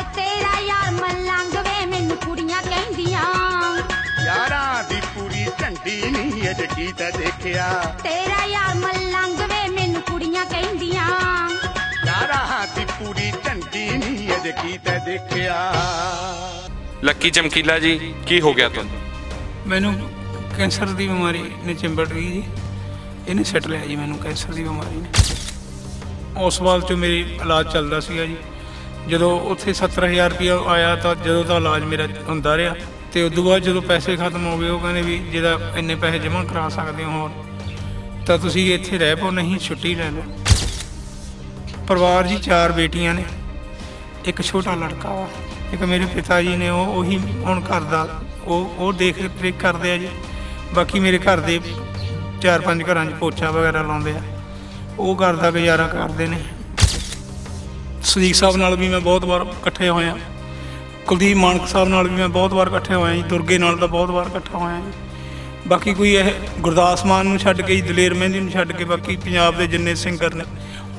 ਹਾਏ ਤੇਰਾ ਯਾਰ ਮਲੰਗ ਵੇ ਮੈਨੂੰ ਕੁੜੀਆਂ ਕਹਿੰਦੀਆਂ। ਯਾਰਾਂ ਦੀ ਪੂਰੀ ਝੰਡੀ ਨਹੀਂ ਅਜੇ ਕੀ ਤਾਂ ਦੇਖਿਆ। ਤੇਰਾ ਯਾਰ ਮਲੰਗ ਵੇ ਮੈਨੂੰ ਕੁੜੀਆਂ ਕਹਿੰਦੀਆਂ। ਯਾਰਾਂ ਦੀ ਪੂਰੀ ਝੰਡੀ ਨਹੀਂ ਅਜੇ ਕੀ ਤਾਂ ਦੇਖਿਆ। ਲੱਕੀ ਚਮਕੀਲਾ ਜੀ ਕੀ ਹੋ ਗਿਆ ਤੁਹਾਨੂੰ? ਮੈਨੂੰ ਕੈਂਸਰ ਦੀ ਬਿਮਾਰੀ ਨੇ ਚਿੰਬੜ ਗਈ ਜੀ। ਇਹਨੇ ਸੱਟ ਲਿਆ ਜੀ ਮੈਨੂੰ ਕੈਂਸਰ ਦੀ ਬਿਮਾਰੀ ਨੇ। ਹਸਪਤਾਲ 'ਚ ਮੇਰੀ ਇਲਾਜ ਚੱਲਦਾ ਸੀਗਾ ਜੀ। ਜਦੋਂ ਉੱਥੇ 70000 ਰੁਪਇਆ ਆਇਆ ਤਾਂ ਜਦੋਂ ਦਾ ਇਲਾਜ ਮੇਰਾ ਹੁੰਦਾ ਰਿਹਾ ਤੇ ਉਦੋਂ ਬਾਅਦ ਜਦੋਂ ਪੈਸੇ ਖਤਮ ਹੋ ਗਏ, ਉਹ ਕਹਿੰਦੇ ਵੀ ਜਿਹਦਾ ਇੰਨੇ ਪੈਸੇ ਜਮ੍ਹਾਂ ਕਰਾ ਸਕਦੇ ਹੋ ਹੋਰ ਤਾਂ ਤੁਸੀਂ ਇੱਥੇ ਰਹਿ ਪਓ, ਨਹੀਂ ਛੁੱਟੀ ਲੈ ਲਓ। ਪਰਿਵਾਰ ਜੀ ਚਾਰ ਬੇਟੀਆਂ ਨੇ, ਇੱਕ ਛੋਟਾ ਲੜਕਾ ਵਾ, ਇੱਕ ਮੇਰੇ ਪਿਤਾ ਜੀ ਨੇ, ਉਹ ਉਹੀ ਹੁਣ ਘਰ ਦਾ, ਉਹ ਉਹ ਦੇਖ ਰੇਖ ਕਰਦੇ ਆ ਜੀ। ਬਾਕੀ ਮੇਰੇ ਘਰ ਦੇ ਚਾਰ ਪੰਜ ਘਰਾਂ 'ਚ ਪੋਚਾ ਵਗੈਰਾ ਲਾਉਂਦੇ ਆ, ਉਹ ਘਰ ਦਾ ਗੁਜ਼ਾਰਾ ਕਰਦੇ ਨੇ। ਸਦੀਕ ਸਾਹਿਬ ਨਾਲ ਵੀ ਮੈਂ ਬਹੁਤ ਵਾਰ ਇਕੱਠੇ ਹੋਇਆ ਕੁਲਦੀਪ ਮਾਨਕ ਸਾਹਿਬ ਨਾਲ ਵੀ ਮੈਂ ਬਹੁਤ ਵਾਰ ਇਕੱਠੇ ਹੋਇਆ ਜੀ। ਦੁਰਗੇ ਨਾਲ ਤਾਂ ਬਹੁਤ ਵਾਰ ਇਕੱਠਾ ਹੋਇਆ ਜੀ। ਬਾਕੀ ਕੋਈ ਇਹ ਗੁਰਦਾਸ ਮਾਨ ਨੂੰ ਛੱਡ ਕੇ ਜੀ, ਦਲੇਰ ਮਹਿੰਦੀ ਨੂੰ ਛੱਡ ਕੇ ਬਾਕੀ ਪੰਜਾਬ ਦੇ ਜਿੰਨੇ ਸਿੰਗਰ ਨੇ,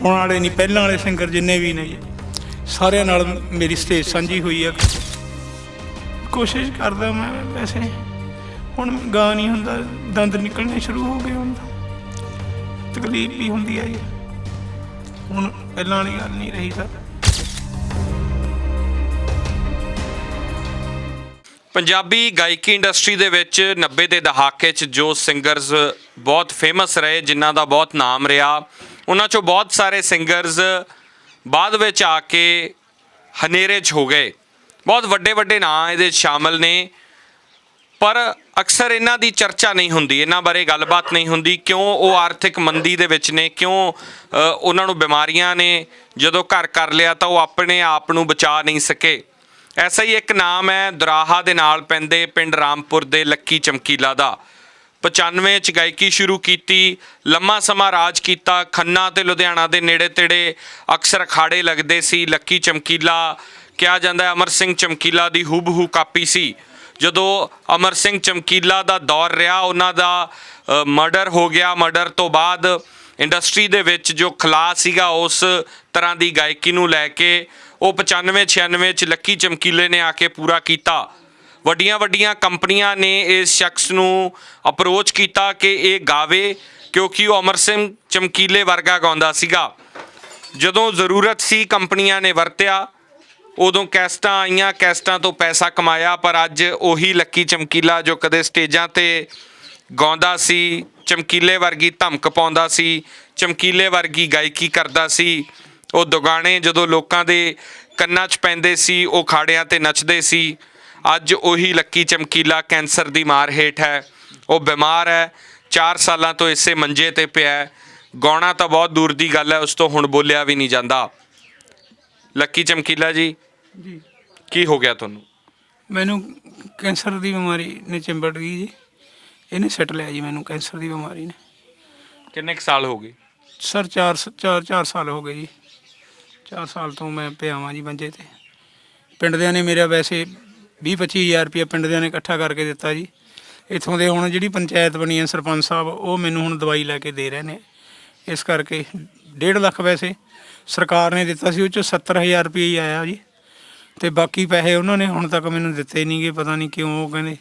ਹੁਣ ਵਾਲੇ ਨਹੀਂ, ਪਹਿਲਾਂ ਵਾਲੇ ਸਿੰਗਰ ਜਿੰਨੇ ਵੀ ਨੇ ਜੀ। ਸਾਰਿਆਂ ਨਾਲ ਮੇਰੀ ਸਟੇਜ ਸਾਂਝੀ ਹੋਈ ਆ। ਕੋਸ਼ਿਸ਼ ਕਰਦਾ ਮੈਂ ਵੈਸੇ, ਹੁਣ ਗਾ ਨਹੀਂ ਹੁੰਦਾ, ਦੰਦ ਨਿਕਲਣੇ ਸ਼ੁਰੂ ਹੋ ਗਏ ਹੁਣ ਤਕਲੀਫ ਵੀ ਹੁੰਦੀ ਹੈ ਜੀ। ਹੁਣ ਪਹਿਲਾਂ ਵਾਲੀ ਗੱਲ ਨਹੀਂ ਰਹੀ ਸਰ। ਪੰਜਾਬੀ ਗਾਇਕੀ ਇੰਡਸਟਰੀ ਦੇ ਵਿੱਚ 90 ਦੇ ਦਹਾਕੇ 'ਚ ਜੋ ਸਿੰਗਰਸ ਬਹੁਤ ਫੇਮਸ ਰਹੇ, ਜਿਨ੍ਹਾਂ ਦਾ ਬਹੁਤ ਨਾਮ ਰਿਹਾ, ਉਹਨਾਂ 'ਚੋਂ ਬਹੁਤ ਸਾਰੇ ਸਿੰਗਰਸ ਬਾਅਦ ਵਿੱਚ ਆ ਕੇ ਹਨੇਰੇ 'ਚ ਹੋ ਗਏ। ਬਹੁਤ ਵੱਡੇ ਵੱਡੇ ਨਾਂ ਇਹਦੇ 'ਚ ਸ਼ਾਮਲ ਨੇ। ਪਰ ਅਕਸਰ ਇਹਨਾਂ ਦੀ ਚਰਚਾ ਨਹੀਂ ਹੁੰਦੀ, ਇਹਨਾਂ ਬਾਰੇ ਗੱਲਬਾਤ ਨਹੀਂ ਹੁੰਦੀ, ਕਿਉਂ ਉਹ ਆਰਥਿਕ ਮੰਦੀ ਦੇ ਵਿੱਚ ਨੇ, ਕਿਉਂ ਉਹਨਾਂ ਨੂੰ ਬਿਮਾਰੀਆਂ ਨੇ, ਜਦੋਂ ਘਰ ਕਰ ਲਿਆ ਤਾਂ ਉਹ ਆਪਣੇ ਆਪ ਨੂੰ ਬਚਾ ਨਹੀਂ ਸਕੇ। ਐਸਾ ਹੀ ਇੱਕ ਨਾਮ ਹੈ, ਦੁਰਾਹਾ ਦੇ ਨਾਲ ਪੈਂਦੇ ਪਿੰਡ ਰਾਮਪੁਰ ਦੇ ਲੱਕੀ ਚਮਕੀਲਾ ਦਾ। 95 ਚ ਗਾਇਕੀ ਸ਼ੁਰੂ ਕੀਤੀ, ਲੰਮਾ ਸਮਾਂ ਰਾਜ ਕੀਤਾ, ਖੰਨਾ ਤੇ ਲੁਧਿਆਣਾ ਦੇ ਨੇੜੇ ਤੇੜੇ ਅਕਸਰ ਅਖਾੜੇ ਲੱਗਦੇ ਸੀ, ਲੱਕੀ ਚਮਕੀਲਾ, ਕਿਹਾ ਜਾਂਦਾ ਹੈ, ਅਮਰ ਸਿੰਘ ਚਮਕੀਲਾ ਦੀ ਹੂਬਹੂ ਕਾਪੀ ਸੀ। ਜਦੋਂ ਅਮਰ ਸਿੰਘ ਚਮਕੀਲਾ ਦਾ ਦੌਰ ਰਿਹਾ, ਉਹਨਾਂ ਦਾ ਮਰਡਰ ਹੋ ਗਿਆ। ਮਰਡਰ ਤੋਂ ਬਾਅਦ ਇੰਡਸਟਰੀ ਦੇ ਵਿੱਚ ਜੋ ਖਲਾ ਸੀਗਾ, ਉਸ ਤਰ੍ਹਾਂ ਦੀ ਗਾਇਕੀ ਨੂੰ ਲੈ ਕੇ ਉਹ 95 96 ਚ ਲੱਕੀ ਚਮਕੀਲੇ ਨੇ ਆ ਕੇ ਪੂਰਾ ਕੀਤਾ। ਵੱਡੀਆਂ ਵੱਡੀਆਂ ਕੰਪਨੀਆਂ ਨੇ ਇਸ ਸ਼ਖਸ ਨੂੰ ਅਪਰੋਚ ਕੀਤਾ ਕਿ ਇਹ ਗਾਵੇ ਕਿਉਂਕਿ ਉਹ ਅਮਰ ਸਿੰਘ ਚਮਕੀਲੇ ਵਰਗਾ ਗਾਉਂਦਾ ਸੀਗਾ। ਜਦੋਂ ਜ਼ਰੂਰਤ ਸੀ, ਕੰਪਨੀਆਂ ਨੇ ਵਰਤਿਆ। ਉਦੋਂ ਕੈਸਟਾਂ ਆਈਆਂ, ਕੈਸਟਾਂ ਤੋਂ ਪੈਸਾ ਕਮਾਇਆ, ਪਰ ਅੱਜ ਉਹੀ ਲੱਕੀ ਚਮਕੀਲਾ ਜੋ ਕਦੇ ਸਟੇਜਾਂ ਤੇ ਗਾਉਂਦਾ ਸੀ, ਚਮਕੀਲੇ ਵਰਗੀ ਧਮਕ ਪਾਉਂਦਾ ਸੀ, ਚਮਕੀਲੇ ਵਰਗੀ ਗਾਇਕੀ ਕਰਦਾ ਸੀ, ਉਹ ਦੁਗਾਣੇ ਜਦੋਂ ਲੋਕਾਂ ਦੇ ਕੰਨਾਂ 'ਚ ਪੈਂਦੇ ਸੀ, ਉਹ ਖਾੜਿਆਂ ਤੇ ਨੱਚਦੇ ਸੀ, ਅੱਜ ਉਹੀ ਲੱਕੀ ਚਮਕੀਲਾ ਕੈਂਸਰ ਦੀ ਮਾਰ ਹੇਠ ਹੈ, ਉਹ ਬਿਮਾਰ ਹੈ 4 ਸਾਲਾਂ ਤੋਂ ਇਸੇ ਮੰਜੇ ਤੇ ਪਿਆ ਹੈ, ਗਾਉਣਾ ਤਾਂ ਬਹੁਤ ਦੂਰ ਦੀ ਗੱਲ ਹੈ, ਉਸ ਤੋਂ ਹੁਣ ਬੋਲਿਆ ਵੀ ਨਹੀਂ ਜਾਂਦਾ। ਲੱਕੀ ਚਮਕੀਲਾ ਜੀ? ਜੀ। ਕੀ ਹੋ ਗਿਆ ਤੁਹਾਨੂੰ? ਮੈਨੂੰ ਕੈਂਸਰ ਦੀ ਬਿਮਾਰੀ ਨੇ ਚਿੰਬੜ ਗਈ ਜੀ। ਇਹਨੇ ਸੱਟ ਲਿਆ ਜੀ ਮੈਨੂੰ ਕੈਂਸਰ ਦੀ ਬਿਮਾਰੀ ਨੇ। ਕਿੰਨੇ ਕੁ ਸਾਲ ਹੋ ਗਏ? ਸਰ 4 ਚਾਰ ਚਾਰ ਸਾਲ ਹੋ ਗਏ ਜੀ। 4 ਸਾਲ ਤੋਂ ਮੈਂ ਪਿਆ ਵਾਂ ਜੀ ਮੰਜੇ ਤੇ। ਪਿੰਡ ਦਿਆਂ ਨੇ ਮੇਰਾ ਵੈਸੇ 20 25000 ਰੁਪਏ ਪਿੰਡ ਦਿਆਂ ਨੇ ਇਕੱਠਾ ਕਰਕੇ ਦਿੱਤਾ ਜੀ। ਇੱਥੋਂ ਦੇ ਹੁਣ ਜਿਹੜੀ ਪੰਚਾਇਤ ਬਣੀ ਹੈ ਸਰਪੰਚ ਸਾਹਿਬ ਉਹ ਮੈਨੂੰ ਹੁਣ ਦਵਾਈ ਲੈ ਕੇ ਦੇ ਰਹੇ ਨੇ। ਇਸ ਕਰਕੇ 1.5 ਲੱਖ ਵੈਸੇ। ਸਰਕਾਰ ਨੇ ਦਿੱਤਾ ਸੀ ਉਹ ਚ 70000 ਰੁਪਏ ਹੀ ਆਇਆ ਜੀ। ਤੇ ਬਾਕੀ ਪੈਸੇ ਉਹਨਾਂ ਨੇ ਹੁਣ ਤੱਕ ਮੈਨੂੰ ਦਿੱਤੇ ਨਹੀਂਗੇ ਪਤਾ ਨਹੀਂ ਕਿਉਂ ਉਹ ਕਹਿੰਦੇ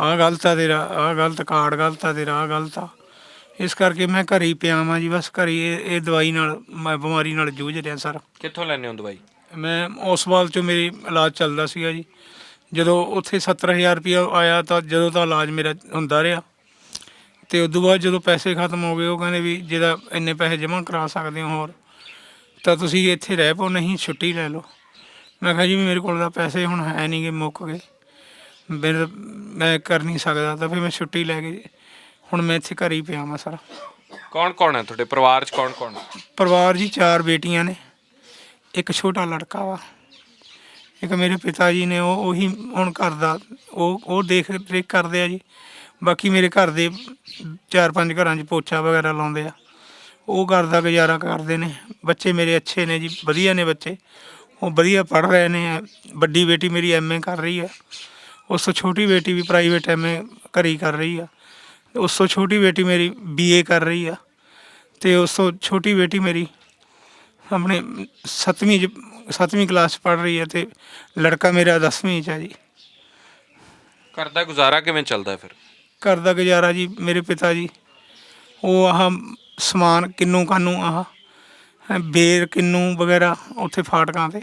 ਆਹ ਗਲਤ ਆ ਤੇਰਾ ਆਹ ਗਲਤ ਕਾਰਡ ਗਲਤ ਆ ਤੇਰਾ ਆਹ ਗਲਤ ਆ। ਇਸ ਕਰਕੇ ਮੈਂ ਘਰੇ ਹੀ ਪਿਆ ਵਾਂ ਜੀ ਬਸ ਘਰੇ ਹੀ ਇਹ ਇਹ ਦਵਾਈ ਨਾਲ ਮੈਂ ਬਿਮਾਰੀ ਨਾਲ ਜੂਝ ਰਿਹਾ ਸਰ। ਕਿੱਥੋਂ ਲੈਣੇ ਹੋ ਦਵਾਈ? ਮੈਂ ਹਸਪਤਾਲ 'ਚ ਮੇਰੀ ਇਲਾਜ ਚੱਲਦਾ ਸੀਗਾ ਜੀ। ਜਦੋਂ ਉੱਥੇ 70000 ਰੁਪਇਆ ਆਇਆ ਤਾਂ ਜਦੋਂ ਦਾ ਇਲਾਜ ਮੇਰਾ ਹੁੰਦਾ ਰਿਹਾ। ਤੇ ਉਦੋਂ ਬਾਅਦ ਜਦੋਂ ਪੈਸੇ ਖਤਮ ਹੋ ਗਏ ਉਹ ਕਹਿੰਦੇ ਵੀ ਜਿਹਦਾ ਇੰਨੇ ਪੈਸੇ ਜਮ੍ਹਾਂ ਕਰਾ ਸਕਦੇ ਹੋ ਹੋਰ। ਤਾਂ ਤੁਸੀਂ ਇੱਥੇ ਰਹਿ ਪਾਓ ਨਹੀਂ ਛੁੱਟੀ ਲੈ ਲਓ। ਮੈਂ ਕਿਹਾ ਜੀ ਮੇਰੇ ਕੋਲ ਤਾਂ ਪੈਸੇ ਹੁਣ ਹੈ ਨਹੀਂਗੇ ਮੁੱਕ ਗਏ। ਮੇਰੇ ਮੈਂ ਕਰ ਨਹੀਂ ਸਕਦਾ ਤਾਂ ਫਿਰ ਮੈਂ ਛੁੱਟੀ ਲੈ ਕੇ ਹੁਣ ਮੈਂ ਇੱਥੇ ਘਰੇ ਹੀ ਪਿਆ ਵਾਂ ਸਰ। ਕੌਣ ਕੌਣ ਹੈ ਤੁਹਾਡੇ? ਪਰਿਵਾਰ 'ਚ ਕੌਣ ਕੌਣ? ਪਰਿਵਾਰ ਜੀ ਚਾਰ ਬੇਟੀਆਂ ਨੇ ਇੱਕ ਛੋਟਾ ਲੜਕਾ ਵਾ। ਇੱਕ ਮੇਰੇ ਪਿਤਾ ਜੀ ਨੇ ਉਹ ਉਹੀ ਹੁਣ ਘਰ ਦਾ ਉਹ ਉਹ ਦੇਖ ਰੇਖ ਕਰਦੇ ਆ ਜੀ। ਬਾਕੀ ਮੇਰੇ ਘਰ ਦੇ ਚਾਰ ਪੰਜ ਘਰਾਂ 'ਚ ਪੋਚਾ ਵਗੈਰਾ ਲਾਉਂਦੇ ਆ। ਉਹ ਘਰ ਦਾ ਗੁਜ਼ਾਰਾ ਕਰਦੇ ਨੇ। ਬੱਚੇ ਮੇਰੇ ਅੱਛੇ ਨੇ ਜੀ ਵਧੀਆ ਨੇ ਬੱਚੇ। ਉਹ ਵਧੀਆ ਪੜ੍ਹ ਰਹੇ ਨੇ। ਵੱਡੀ ਬੇਟੀ ਮੇਰੀ ਐਮਏ ਕਰ ਰਹੀ ਹੈ। ਉਸ ਤੋਂ ਛੋਟੀ ਬੇਟੀ ਵੀ ਪ੍ਰਾਈਵੇਟ ਐਮਏ ਘਰੀ ਕਰ ਰਹੀ ਆ। ਉਸ ਤੋਂ ਛੋਟੀ ਬੇਟੀ ਮੇਰੀ ਬੀਏ ਕਰ ਰਹੀ ਆ। ਤੇ ਉਸ ਤੋਂ ਛੋਟੀ ਬੇਟੀ ਮੇਰੀ ਆਪਣੇ ਸੱਤਵੀਂ 'ਚ 7ਵੀਂ ਕਲਾਸ ਪੜ੍ਹ ਰਹੀ ਹੈ ਤੇ ਲੜਕਾ ਮੇਰਾ 10ਵੀਂ ਚ ਹੈ ਜੀ। ਘਰ ਦਾ ਗੁਜ਼ਾਰਾ ਕਿਵੇਂ ਚੱਲਦਾ ਫਿਰ? ਘਰ ਦਾ ਗੁਜ਼ਾਰਾ ਜੀ ਮੇਰੇ ਪਿਤਾ ਜੀ ਉਹ ਆਹ ਸਮਾਨ ਕਿੰਨੂ ਕਾਨੂੰ ਆਹ? ਬੇਰ ਕਿੰਨੂ ਵਗੈਰਾ ਉੱਥੇ ਫਾਟਕਾਂ ਤੇ।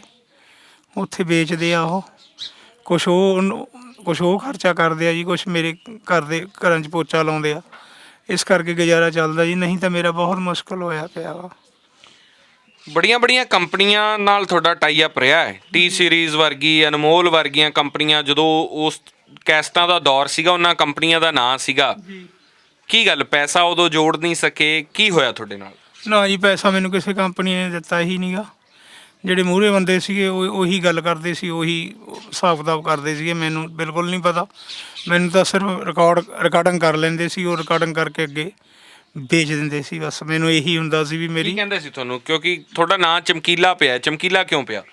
ਉੱਥੇ ਵੇਚਦੇ ਆ ਉਹ। ਕੁਛ ਉਹ ਕੁਛ ਉਹ ਖਰਚਾ ਕਰਦੇ ਆ ਜੀ ਕੁਛ ਮੇਰੇ ਘਰ ਦੇ ਘਰਾਂ 'ਚ ਪੋਚਾ ਲਾਉਂਦੇ ਆ। ਇਸ ਕਰਕੇ ਗੁਜ਼ਾਰਾ ਚੱਲਦਾ ਜੀ ਨਹੀਂ ਤਾਂ ਮੇਰਾ ਬਹੁਤ ਮੁਸ਼ਕਲ ਹੋਇਆ ਪਿਆ ਵਾ। ਬੜੀਆਂ ਬੜੀਆਂ ਕੰਪਨੀਆਂ ਨਾਲ ਤੁਹਾਡਾ ਟਾਈ ਅਪ ਰਿਹਾ ਹੈ। ਟੀ ਸੀਰੀਜ਼ ਵਰਗੀ ਅਨਮੋਲ ਵਰਗੀਆਂ ਕੰਪਨੀਆਂ ਜਦੋਂ ਉਸ ਕੈਸਟਾਂ ਦਾ ਦੌਰ ਸੀਗਾ ਉਹਨਾਂ ਕੰਪਨੀਆਂ ਦਾ ਨਾਂ ਸੀਗਾ। ਕੀ ਗੱਲ ਪੈਸਾ ਉਦੋਂ ਜੋੜ ਨਹੀਂ ਸਕੇ ਕੀ ਹੋਇਆ ਤੁਹਾਡੇ ਨਾਲ? ਨਾ ਜੀ ਪੈਸਾ ਮੈਨੂੰ ਕਿਸੇ ਕੰਪਨੀ ਨੇ ਦਿੱਤਾ ਹੀ ਨਹੀਂਗਾ ਜਿਹੜੇ ਮੂਹਰੇ ਬੰਦੇ ਸੀਗੇ ਉਹ ਉਹੀ ਗੱਲ ਕਰਦੇ ਸੀ ਉਹੀ ਹਿਸਾਬ ਕਿਤਾਬ ਕਰਦੇ ਸੀਗੇ ਮੈਨੂੰ ਬਿਲਕੁਲ ਨਹੀਂ ਪਤਾ। ਮੈਨੂੰ ਤਾਂ ਸਿਰਫ ਰਿਕਾਰਡ ਰਿਕਾਰਡਿੰਗ ਕਰ ਲੈਂਦੇ ਸੀ ਉਹ ਰਿਕਾਰਡਿੰਗ ਕਰਕੇ ਅੱਗੇ ਵੇਚ ਦਿੰਦੇ ਸੀ ਬਸ। ਮੈਨੂੰ ਇਹੀ ਹੁੰਦਾ ਸੀ ਵੀ ਕੀ ਮੇਰੀ ਕਹਿੰਦੇ ਸੀ ਤੁਹਾਨੂੰ? ਕਿਉਂਕਿ ਤੁਹਾਡਾ ਨਾਂ ਚਮਕੀਲਾ ਪਿਆ ਹੈ। ਚਮਕੀਲਾ ਕਿਉਂ ਪਿਆ?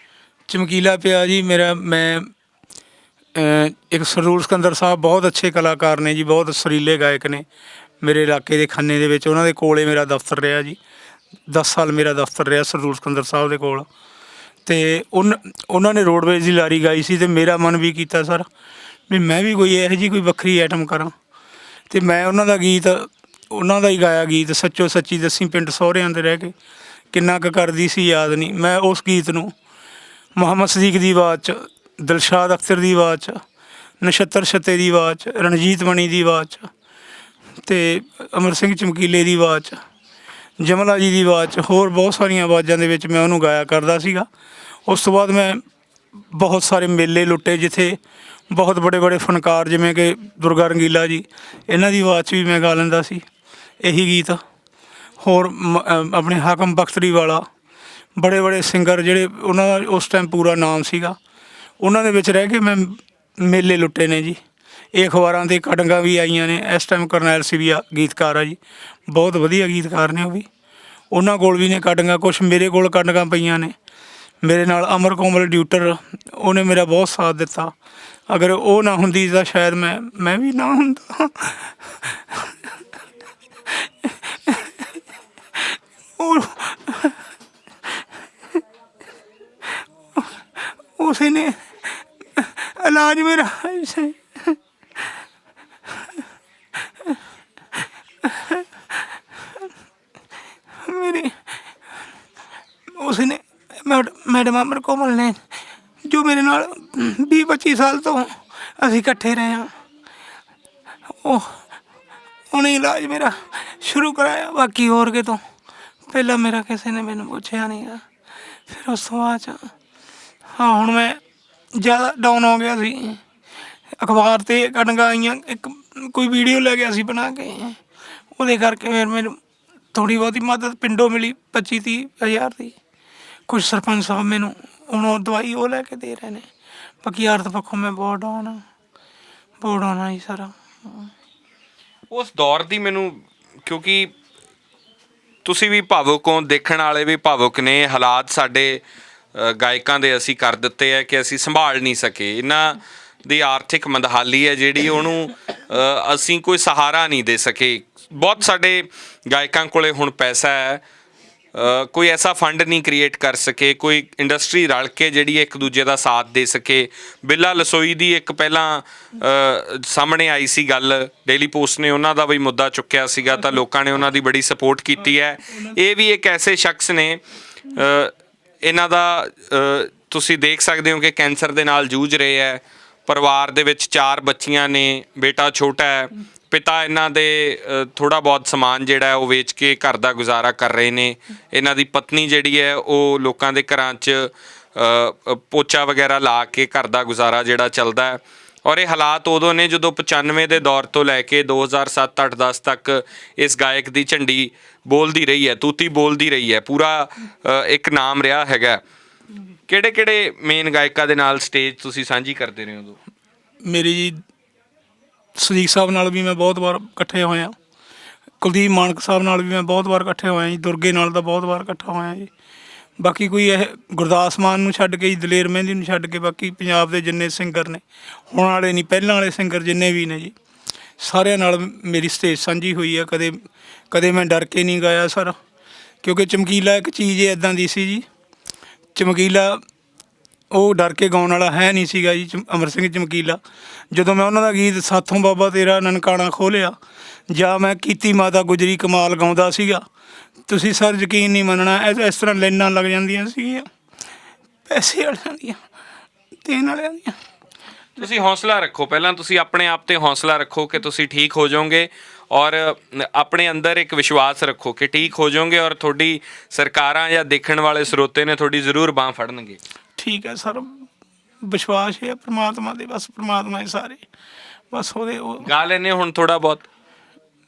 ਚਮਕੀਲਾ ਪਿਆ ਜੀ ਮੇਰਾ ਮੈਂ ਅਹ, ਇੱਕ ਸਰੂਰ ਸਿਕੰਦਰ ਸਾਹਿਬ ਬਹੁਤ ਅੱਛੇ ਕਲਾਕਾਰ ਨੇ ਜੀ ਬਹੁਤ ਸੁਰੀਲੇ ਗਾਇਕ ਨੇ। ਮੇਰੇ ਇਲਾਕੇ ਦੇ ਖੰਨੇ ਦੇ ਵਿੱਚ, ਉਹਨਾਂ ਦੇ ਕੋਲੇ ਮੇਰਾ ਦਫ਼ਤਰ ਰਿਹਾ ਜੀ। 10 ਸਾਲ ਮੇਰਾ ਦਫ਼ਤਰ ਰਿਹਾ ਸਰਦੂਲ ਸਿਕੰਦਰ ਸਾਹਿਬ ਦੇ ਕੋਲ। ਤੇ ਉਨ- ਉਹਨਾਂ ਨੇ ਰੋਡਵੇਜ਼ ਦੀ ਲਾਰੀ ਗਾਈ ਸੀ ਤੇ ਮੇਰਾ ਮਨ ਵੀ ਕੀਤਾ ਸਰ, ਵੀ ਮੈਂ ਵੀ ਕੋਈ ਇਹੋ ਜੀ ਕੋਈ ਵੱਖਰੀ ਆਈਟਮ ਕਰਾਂ। ਤੇ ਮੈਂ ਉਹਨਾਂ ਦਾ ਗੀਤ, ਉਹਨਾਂ ਦਾ ਹੀ ਗਾਇਆ ਗੀਤ, ਸੱਚੋ ਸੱਚੀ ਦੱਸੀ ਪਿੰਡ ਸਹੁਰਿਆਂ ਦੇ ਰਹਿ ਕੇ। ਕਿੰਨਾ ਕੁ ਕਰਦੀ ਸੀ ਯਾਦ ਨਹੀਂ, ਮੈਂ ਉਸ ਗੀਤ ਨੂੰ, ਮੁਹੰਮਦ ਸਦੀਕ ਦੀ ਆਵਾਜ਼ 'ਚ, ਦਿਲਸ਼ਾਦ ਅਖਤਰ ਦੀ ਆਵਾਜ਼ 'ਚ, ਨਛੱਤਰ ਛੱਤੇ ਦੀ ਆਵਾਜ਼ 'ਚ, ਰਣਜੀਤ ਮਣੀ ਦੀ ਆਵਾਜ਼ 'ਚ ਤੇ ਅਮਰ ਸਿੰਘ ਚਮਕੀਲੇ ਦੀ ਆਵਾਜ਼ 'ਚ ਜਮਲਾ ਜੀ ਦੀ ਆਵਾਜ਼ 'ਚ ਹੋਰ ਬਹੁਤ ਸਾਰੀਆਂ ਆਵਾਜ਼ਾਂ ਦੇ ਵਿੱਚ ਮੈਂ ਉਹਨੂੰ ਗਾਇਆ ਕਰਦਾ ਸੀਗਾ। ਉਸ ਤੋਂ ਬਾਅਦ ਮੈਂ ਬਹੁਤ ਸਾਰੇ ਮੇਲੇ ਲੁੱਟੇ ਜਿੱਥੇ ਬਹੁਤ ਬੜੇ ਬੜੇ ਫਨਕਾਰ ਜਿਵੇਂ ਕਿ ਦੁਰਗਾ ਰੰਗੀਲਾ ਜੀ, ਇਹਨਾਂ ਦੀ ਆਵਾਜ਼ 'ਚ ਵੀ ਮੈਂ ਗਾ ਲੈਂਦਾ ਸੀ। ਇਹੀ ਗੀਤ, ਹੋਰ ਮ- ਆਪਣੇ ਹਾਕਮ ਬਖਤਰੀ ਵਾਲਾ, ਬੜੇ ਬੜੇ ਸਿੰਗਰ ਜਿਹੜੇ ਉਹਨਾਂ ਦਾ ਉਸ ਟਾਈਮ ਪੂਰਾ ਨਾਮ ਸੀਗਾ। ਉਹਨਾਂ ਦੇ ਵਿੱਚ ਰਹਿ ਕੇ ਮੈਂ ਮੇਲੇ ਲੁੱਟੇ ਨੇ ਜੀ। ਇਹ ਅਖਬਾਰਾਂ ਤੇ ਕਟੰਗਾ ਵੀ ਆਈਆਂ ਨੇ। ਇਸ ਟਾਈਮ ਕਰਨੈਲ ਸੀ ਵੀ ਆ ਗੀਤਕਾਰ ਆ ਜੀ। ਬਹੁਤ ਵਧੀਆ ਗੀਤਕਾਰ ਨੇ ਉਹ ਵੀ। ਉਹਨਾਂ ਕੋਲ ਵੀ ਨੇ ਕਟੰਗਾ। ਕੁਝ ਮੇਰੇ ਕੋਲ ਕਟੰਗਾ ਪਈਆਂ ਨੇ। ਮੇਰੇ ਨਾਲ ਅਮਰ ਕੋਮਲ ਡਿਊਟਰ, ਉਹਨੇ ਮੇਰਾ ਬਹੁਤ ਸਾਥ ਦਿੱਤਾ। ਅਗਰ ਉਹ ਨਾ ਹੁੰਦੀ ਤਾਂ ਸ਼ਾਇਦ ਮੈਂ ਮੈਂ ਵੀ ਨਾ ਹੁੰਦਾ। ਉਹ, ਉਸੇ ਨੇ, ਇਲਾਜ ਮੇਰਾ। ਮੈਡਮ ਅਮਰ ਕੋਮਲ ਨੇ, ਜੋ ਮੇਰੇ ਨਾਲ 20 25 ਸਾਲ ਤੋਂ ਅਸੀਂ ਇਕੱਠੇ ਰਹੇ ਹਾਂ। ਉਹ, ਉਹਨੇ ਇਲਾਜ ਮੇਰਾ ਸ਼ੁਰੂ ਕਰਾਇਆ, ਬਾਕੀ ਹੋਰ ਕਿਤੋਂ। ਪਹਿਲਾਂ ਮੇਰਾ ਕਿਸੇ ਨੇ ਮੈਨੂੰ ਪੁੱਛਿਆ ਨਹੀਂਗਾ ਫਿਰ ਉਸ ਤੋਂ ਬਾਅਦ 'ਚ, ਹਾਂ, ਹੁਣ ਮੈਂ ਜ਼ਿਆਦਾ ਡਾਊਨ ਹੋ ਗਿਆ ਸੀ। ਅਖਬਾਰ ਤੇ ਕਣਕਾਂ ਆਈਆਂ ਇੱਕ ਕੋਈ ਵੀਡੀਓ ਲੈ ਗਿਆ ਸੀ ਬਣਾ ਕੇ। ਉਹਦੇ ਕਰਕੇ ਫਿਰ ਮੈਨੂੰ ਥੋੜੀ ਬਹੁਤੀ ਮਦਦ, ਪਿੰਡੋਂ ਮਿਲੀ 25 30 ਹਜ਼ਾਰ ਦੀ। ਕੁਝ ਸਰਪੰਚ ਸਾਹਿਬ ਮੈਨੂੰ ਹੁਣ ਉਹ ਦਵਾਈ ਉਹ ਲੈ ਕੇ ਦੇ ਰਹੇ ਨੇ। ਬਾਕੀ ਅਰਥ ਪੱਖੋਂ ਮੈਂ ਬਹੁਤ ਡਾਊਨ ਹਾਂ। ਬਹੁਤ ਡਾਊਨ ਹਾਂ ਜੀ ਸਾਰਾ। ਉਸ ਦੌਰ ਦੀ ਮੈਨੂੰ ਕਿਉਂਕਿ ਤੁਸੀਂ ਵੀ ਭਾਵੁਕ ਹੋ ਦੇਖਣ ਵਾਲੇ ਵੀ ਭਾਵੁਕ ਨੇ। ਹਾਲਾਤ ਸਾਡੇ ਅ, ਗਾਇਕਾਂ ਦੇ ਅਸੀਂ ਕਰ ਦਿੱਤੇ ਹੈ ਕਿ ਅਸੀਂ ਸੰਭਾਲ ਨਹੀਂ ਸਕੇ। ਇਹਨਾਂ ਦੀ ਆਰਥਿਕ ਮੰਦਹਾਲੀ ਹੈ ਜਿਹੜੀ ਉਹਨੂੰ ਅ, ਅਸੀਂ ਕੋਈ ਸਹਾਰਾ ਨਹੀਂ ਦੇ ਸਕੇ। ਬਹੁਤ ਸਾਡੇ ਗਾਇਕਾਂ ਕੋਲੇ ਹੁਣ ਪੈਸਾ ਹੈ। ਕੋਈ ਐਸਾ ਫੰਡ ਨਹੀਂ ਕ੍ਰੀਏਟ ਕਰ ਸਕੇ, ਕੋਈ ਇੰਡਸਟਰੀ ਰਲ ਕੇ ਜਿਹੜੀ ਇੱਕ ਦੂਜੇ ਦਾ ਸਾਥ ਦੇ ਸਕੇ। ਬਿੱਲਾ ਲਸੋਈ ਦੀ ਇੱਕ ਪਹਿਲਾਂ ਸਾਹਮਣੇ ਆਈ ਸੀ ਗੱਲ ਡੇਲੀ ਪੋਸਟ ਨੇ ਉਹਨਾਂ ਦਾ ਵੀ ਮੁੱਦਾ ਚੁੱਕਿਆ ਸੀਗਾ, ਤਾਂ ਲੋਕਾਂ ਨੇ ਉਹਨਾਂ ਦੀ ਬੜੀ ਸਪੋਰਟ ਕੀਤੀ ਹੈ। ਇਹ ਵੀ ਇੱਕ ਐਸੇ ਸ਼ਖਸ ਨੇ ਇਹਨਾਂ ਦਾ ਤੁਸੀਂ ਦੇਖ ਸਕਦੇ ਹੋ ਕਿ ਕੈਂਸਰ ਦੇ ਨਾਲ ਜੂਝ ਰਹੇ ਹੈ। ਪਰਿਵਾਰ ਦੇ ਵਿੱਚ ਚਾਰ ਬੱਚੀਆਂ ਨੇ, ਬੇਟਾ ਛੋਟਾ ਹੈ। ਪਿਤਾ ਇਹਨਾਂ ਦੇ ਥੋੜਾ ਬਹੁਤ ਸਮਾਨ ਜਿਹੜਾ ਹੈ ਉਹ ਵੇਚ ਕੇ ਘਰ ਦਾ ਗੁਜ਼ਾਰਾ ਕਰ ਰਹੇ ਨੇ। ਇਹਨਾਂ ਦੀ ਪਤਨੀ ਜਿਹੜੀ ਹੈ, ਉਹ ਲੋਕਾਂ ਦੇ ਘਰਾਂ 'ਚ ਪੋਚਾ ਵਗੈਰਾ ਲਾ ਕੇ ਘਰ ਦਾ ਗੁਜ਼ਾਰਾ ਜਿਹੜਾ ਚੱਲਦਾ ਹੈ। ਔਰ ਇਹ ਹਾਲਾਤ ਉਦੋਂ ਨੇ ਜਦੋਂ 95 ਦੇ ਦੌਰ ਤੋਂ ਲੈ ਕੇ 2007 8 10 ਤੱਕ ਇਸ ਗਾਇਕ ਦੀ ਝੰਡੀ ਬੋਲਦੀ ਰਹੀ ਹੈ, ਤੂਤੀ ਬੋਲਦੀ ਰਹੀ ਹੈ। ਪੂਰਾ ਇੱਕ ਨਾਮ ਰਿਹਾ ਹੈਗਾ ਕਿਹੜੇ ਕਿਹੜੇ ਮੇਨ ਗਾਇਕਾਂ ਦੇ ਨਾਲ ਸਟੇਜ ਤੁਸੀਂ ਸਾਂਝੀ ਕਰਦੇ ਰਹੇ ਹੋ ਉਦੋਂ? ਮੇਰੀ ਸਦੀਕ ਸਾਹਿਬ ਨਾਲ ਵੀ ਮੈਂ ਬਹੁਤ ਵਾਰ ਇਕੱਠੇ ਹੋਇਆ ਕੁਲਦੀਪ ਮਾਨਕ ਸਾਹਿਬ ਨਾਲ ਵੀ ਮੈਂ ਬਹੁਤ ਵਾਰ ਇਕੱਠੇ ਹੋਇਆ ਜੀ। ਦੁਰਗੇ ਨਾਲ ਤਾਂ ਬਹੁਤ ਵਾਰ ਇਕੱਠਾ ਹੋਇਆ ਜੀ। ਬਾਕੀ ਕੋਈ ਇਹ ਗੁਰਦਾਸ ਮਾਨ ਨੂੰ ਛੱਡ ਕੇ ਜੀ, ਦਲੇਰ ਮਹਿੰਦੀ ਨੂੰ ਛੱਡ ਕੇ ਬਾਕੀ ਪੰਜਾਬ ਦੇ ਜਿੰਨੇ ਸਿੰਗਰ ਨੇ, ਹੁਣ ਵਾਲੇ ਨਹੀਂ, ਪਹਿਲਾਂ ਵਾਲੇ ਸਿੰਗਰ ਜਿੰਨੇ ਵੀ ਨੇ ਜੀ, ਸਾਰਿਆਂ ਨਾਲ ਮੇਰੀ ਸਟੇਜ ਸਾਂਝੀ ਹੋਈ ਆ। ਕਦੇ ਕਦੇ ਮੈਂ ਡਰ ਕੇ ਨਹੀਂ ਗਾਇਆ ਸਰ। ਕਿਉਂਕਿ ਚਮਕੀਲਾ ਇੱਕ ਚੀਜ਼ ਇਦਾਂ ਦੀ ਸੀ ਜੀ। ਚਮਕੀਲਾ ਉਹ ਡਰ ਕੇ ਗਾਉਣ ਵਾਲਾ ਹੈ ਨਹੀਂ ਸੀਗਾ ਜੀ, ਚਮ- ਅਮਰ ਸਿੰਘ ਚਮਕੀਲਾ। ਜਦੋਂ ਮੈਂ ਉਹਨਾਂ ਦਾ ਗੀਤ ਸਾਥੋਂ ਬਾਬਾ ਤੇਰਾ ਨਨਕਾਣਾ ਖੋਲਿਆ ਜਾਂ ਮੈਂ ਕੀਤੀ ਮਾਤਾ ਗੁਜਰੀ ਕਮਾਲ ਗਾਉਂਦਾ ਸੀਗਾ ਤੁਸੀਂ ਸਰ ਯਕੀਨ ਨਹੀਂ ਮੰਨਣਾ ਇਸ ਇਸ ਤਰ੍ਹਾਂ ਲਾਈਨਾਂ ਲੱਗ ਜਾਂਦੀਆਂ ਸੀਗੀਆਂ। ਪੈਸੇ ਵਾਲਿਆਂ ਦੀਆਂ, ਦੇਣ ਵਾਲਿਆਂ ਦੀਆਂ। ਤੁਸੀਂ ਹੌਸਲਾ ਰੱਖੋ, ਪਹਿਲਾਂ ਤੁਸੀਂ ਆਪਣੇ ਆਪ ਤੇ ਹੌਸਲਾ ਰੱਖੋ ਕਿ ਤੁਸੀਂ ਠੀਕ ਹੋ ਜਾਓਗੇ ਔਰ ਆਪਣੇ ਅੰਦਰ ਇੱਕ ਵਿਸ਼ਵਾਸ ਰੱਖੋ ਕਿ ਠੀਕ ਹੋ ਜਾਓਗੇ ਔਰ ਤੁਹਾਡੀ ਸਰਕਾਰਾਂ ਜਾਂ ਦੇਖਣ ਵਾਲੇ ਸਰੋਤੇ ਨੇ ਤੁਹਾਡੀ ਜ਼ਰੂਰ ਬਾਹ ਫੜਨਗੇ। ਠੀਕ ਹੈ ਸਰ। ਵਿਸ਼ਵਾਸ ਹੈ ਪ੍ਰਮਾਤਮਾ ਦੇ ਬਸ ਪ੍ਰਮਾਤਮਾ ਹੀ ਸਾਰੇ। ਬਸ ਉਹਦੇ ਉਹ ਗਾ ਲੈਨੇ ਹੁਣ ਥੋੜਾ ਬਹੁਤ?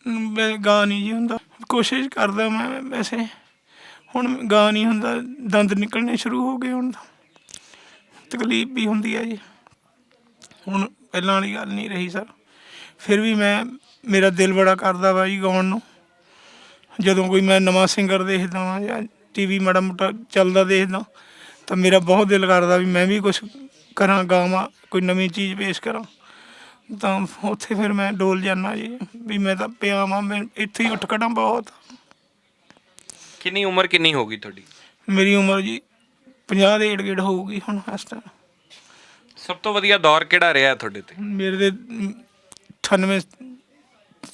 ਮੈਂ ਗਾ ਨਹੀਂ ਜੀ ਹੁੰਦਾ। ਕੋਸ਼ਿਸ਼ ਕਰਦਾ ਮੈਂ ਵੈਸੇ। ਹੁਣ ਗਾ ਨਹੀਂ ਹੁੰਦਾ ਦੰਦ ਨਿਕਲਣੇ ਸ਼ੁਰੂ ਹੋ ਗਏ ਹੁਣ ਤਾਂ। ਤਕਲੀਫ ਵੀ ਹੁੰਦੀ ਹੈ ਜੀ। ਹੁਣ ਪਹਿਲਾਂ ਵਾਲੀ ਗੱਲ ਨਹੀਂ ਰਹੀ ਸਰ। ਫਿਰ ਵੀ ਮੈਂ ਮੇਰਾ ਦਿਲ ਬੜਾ ਕਰਦਾ ਵਾ ਜੀ ਗਾਉਣ ਨੂੰ। ਜਦੋਂ ਕੋਈ ਮੈਂ ਨਵਾਂ ਸਿੰਗਰ ਦੇਖਦਾ ਵਾਂ ਜਾਂ ਟੀਵੀ ਮਾੜਾ ਮੋਟਾ ਚੱਲਦਾ ਦੇਖਦਾ ਤਾਂ ਮੇਰਾ ਬਹੁਤ ਦਿਲ ਕਰਦਾ ਵੀ ਮੈਂ ਵੀ ਕੁਝ ਕਰਾਂ ਗਾਵਾਂ ਕੋਈ ਨਵੀਂ ਚੀਜ਼ ਪੇਸ਼ ਕਰਾਂ। ਤਾਂ ਉੱਥੇ ਫਿਰ ਮੈਂ ਡੋਲ ਜਾਂਦਾ ਜੀ ਵੀ ਮੈਂ ਤਾਂ ਪਿਆ ਵਾਂ ਮੈਂ ਇੱਥੇ ਹੀ ਉੱਠ ਖੜਾਂ ਬਹੁਤ। ਕਿੰਨੀ ਉਮਰ ਕਿੰਨੀ ਹੋਗੀ ਤੁਹਾਡੀ? ਮੇਰੀ ਉਮਰ ਜੀ 50 ਦੇ ਏੜ ਹੋਊਗੀ ਹੁਣ ਇਸ ਟਾਈਮ ਸਭ ਤੋਂ ਵਧੀਆ ਦੌਰ ਕਿਹੜਾ ਰਿਹਾ ਤੁਹਾਡੇ ਤੇ? ਮੇਰੇ ਦੇ ਅਮ, 98